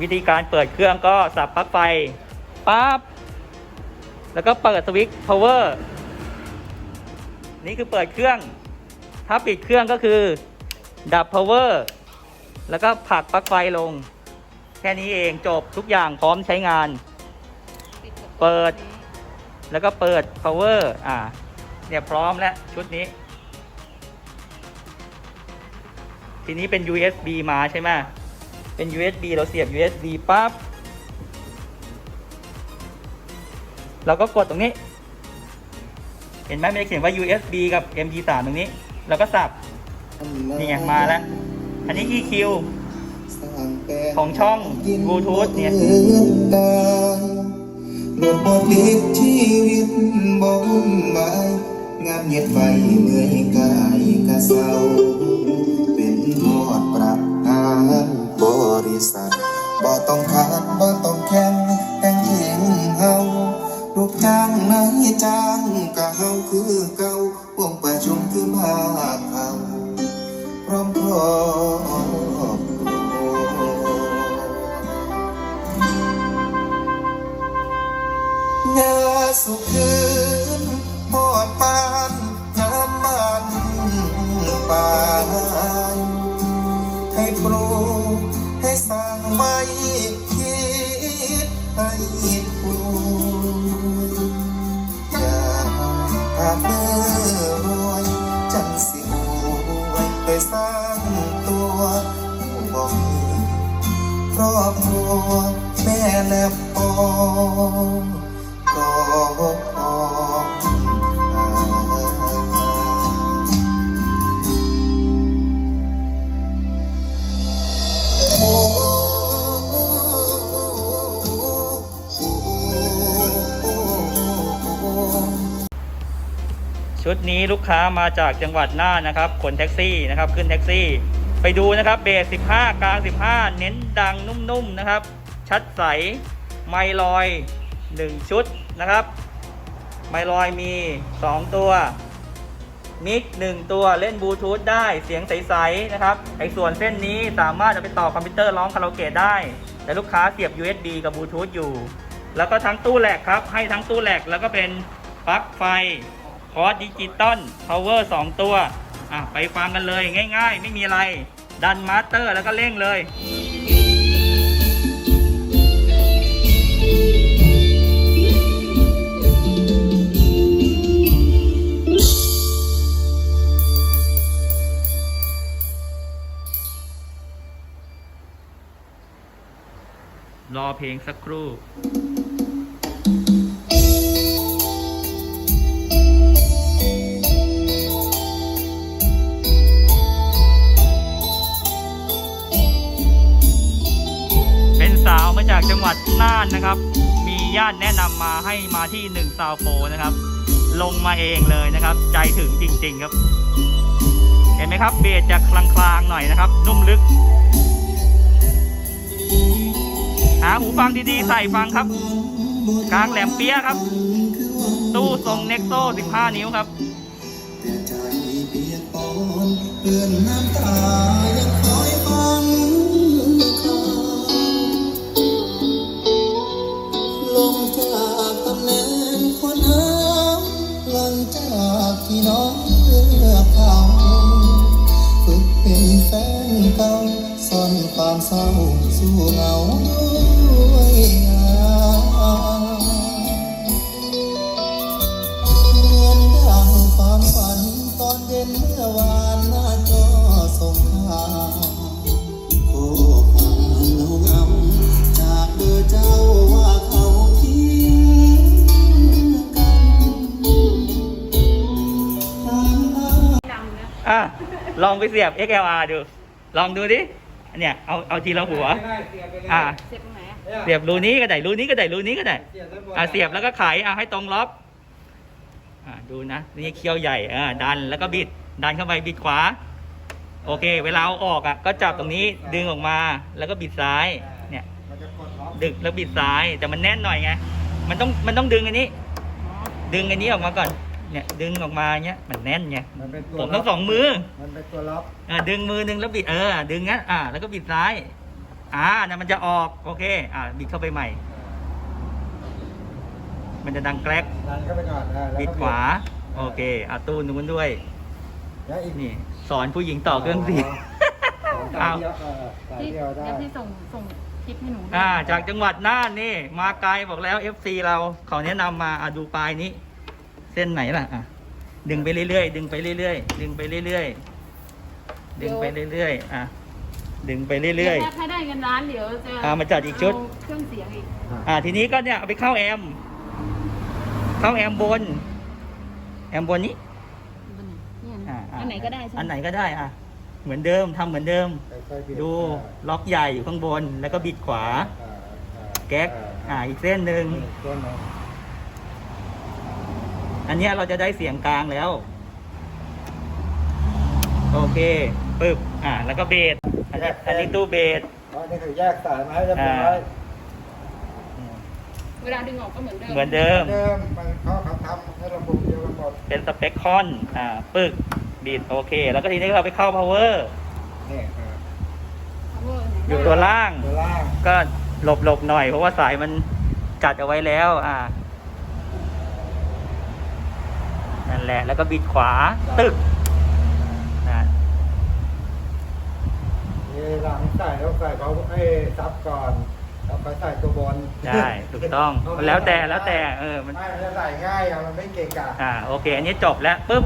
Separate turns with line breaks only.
วิธีการเปิดเครื่องก็สับปลั๊กไฟปั๊บแล้วก็เปิดสวิตช์ power นี่คือเปิดเครื่อง ถ้าปิดเครื่องก็คือ ดับ power แล้วก็ผลักปลั๊กไฟลง แค่นี้เองจบทุกอย่างพร้อมใช้งาน เปิด แล้วก็เปิด power อ่า เนี่ยพร้อมแล้วชุดนี้ ทีนี้เป็น USB มาใช่ไหม เป็น USB เราเสียบ USB ปั๊บเราก็กดตรงนี้ เห็นไหมมันจะเขียนว่า USB กับ MP3 ตรงนี้ เราก็สับนี่ไงมาแล้ว อันนี้ EQ ของช่อง Bluetooth เนี่ย
รถบลิดชีวิตบ่วุ่นวายงานเหยียดไฟเมื่อยกายกะเศร้าเป็นหอดปรับงานบ ริษัทบ่ต้องขาดบ่ต้องแข่งแต่งเองเฮาลูกจ้างนายจ้างกะเฮาคือเก่าวงประชุมคือมาเขาพร้อมพร้อมยาสุขืนหอดปานน้ำมันปานให้ปลูก ไม่
ชุดนี้ลูกค้ามาจากจังหวัดน่านนะครับขนแท็กซี่นะครับขึ้นแท็กซี่ ไปดูนะครับเบส 15 กลาง 15 เน้นดังนุ่มๆนะครับ ชัดใส ไมลอย 1 ชุดนะครับ ไมลอยมี 2 ตัวมิก1ตัวเล่นบลูทูธได้เสียงใสๆนะครับไอ้ส่วนเส้นนี้สามารถเอาไปต่อคอมพิวเตอร์ร้องคาราโอเกะได้ แต่ลูกค้าเสียบ USB กับบลูทูธอยู่ แล้วก็ทั้งตู้แหลกครับ ให้ทั้งตู้แหลกแล้วก็เป็นปลั๊กไฟ คอร์สดิจิตอลพาวเวอร์2ตัวอะไปฟังกันเลยง่าย ๆ ไม่มีอะไร ดันมาสเตอร์แล้วก็เร่งเลยรอเพลงสักครู่ น่านนะครับ มีญาติแนะนำมาให้มาที่หนึ่งซาวโฟนะครับ ลงมาเองเลยนะครับ ใจถึงจริง ๆครับ เห็นไหมครับ เบสจะคลางๆหน่อยนะครับ นุ่มลึก หาหูฟังดีๆ ใส่ฟังครับ กลางแหลมเปี้ยครับ ตู้ทรงเน็กโซ15 นิ้วครับ
แต่ใจเปียกปอนเปื้อนน้ำตายัง ซ่อนความเศร้าสู่เหงาด้วยงานเหมือนดังความฝันตอนเย็นเมื่อวานหน้าจอส่งข่าวโอ้ความเงาเงาจากเบอร์เจ้าว่าเขาทิ้งกัน
อะ ลองไปเสียบ XLR ดู ลองดูดิ เนี่ยเอาเอาทีละหัว อะ
เจ็บตรงไหนอะ
เสียบรูนี้ก็ได้รูนี้ก็ได้รูนี้ก็ได้อะเสียบแล้วก็ไขอะให้ตรงล็อกอะดูนะนี่เคี้ยวใหญ่อ่าดันแล้วก็บิดดันเข้าไปบิดขวา โอเค เวลาเอาออกอะก็จับตรงนี้ดึงออกมาแล้วก็บิดซ้าย เนี่ย ดึงแล้วบิดซ้ายแต่มันแน่นหน่อยไงมันต้องมันต้องดึงอันนี้ ดึงอันนี้ออกมาก่อน เนี่ยดึงออกมาเนี้ยมันแน่นไง
มันเป็นตัว
ผม
ล็
ต้
อ
อกงสองมือ
มันเป็นตัวล็อก
อ่าดึงมือหนึ่งแล้วบิดเออดึงงั้นอ่า แล้วก็บิดซ้าย อ่านั่นมันจะออกโอเค อ่าบิดเข้าไปใหม่ มันจะดังแกรก
ดันเข้าไปก่อนอ่าแล้วก็
บิดขวา โอเคอ่าตู้นู้นด้วย
แล้วอีก
นี่ สอนผู้หญิงต่อเครื่องเสียง
สายเดียวเออสาย
พี่
เดียวได้
เดี๋ยวพี่ส่งส่งคลิปให้หนูด้วย
อ่าจากจังหวัดน่านนี่ มาไกลบอกแล้ว FC เราเขาแนะนำมาอะดูปลายนี้ เส้นไหนล่ะอะดึงไปเรื่อยๆดึงไปเรื่อยๆดึงไปเรื่อยๆดึงไปเรื่อยๆอะดึงไปเรื่อย
ดี๋วถ้าถ้าได้เงินล้านเดี๋ยวจะ
อ่ามาจัดอีกชุด
เาเครื่องเสียงอีก
ๆอะทีนี้ก็เนี่ยเอาไปเข้าแอม เข้าแอมบน แอมบนนี้
นี่อัน
อ่า
อันไหนก็ได้ใช่ไหม
อันไหนก็ได้อะเหมือนเดิมทำเหมือนเดิม
ค่อยๆบิ
ดู
อ่า
ล็อกใหญ่อยู่ข้างบนแล้วก็บิดขวา
อ่าอ่า
แก๊กอ่าอีกเส้นหนึ่ง
ต้นนะ
อันเนี้ยเราจะได้เสียงกลางแล้ว โอเคปึ๊บอ่า แล้วก็เบสอันนี้อันนี้ตู้เบส
เพราะนี่คือแยกสายมาให้เรียบร้อย
เวลาดึงออกก็เหมือนเดิม
เหมือนเดิม
เดิมมันเขาเขาทำให้ระบบเดียวกันหมด
เป็นสเปคคอน อ่า ปึ๊กบีดโอเค แล้วก็ทีนี้เราไปเข้า power
นี่อ่า
power ไหน
อยู่ตัวล่าง
ตัวล่าง
ก็หลบหลบหน่อยเพราะว่าสายมันจัดเอาไว้แล้ว อ่า นั่น แหละ แล้วก็บิดขวาตึกนะ
นี่หลังใส่แล้วใส่เขาให้ซับก่อนแล้วไปใส่ตัวบน
ใช่ถูกต้องแล้วแต่แล้วแต่เออมัน
ไม่มันจะใส่ง่ายอะมันไม่เกะกะ
อ่าโอเค อันนี้จบแล้วปึ๊บ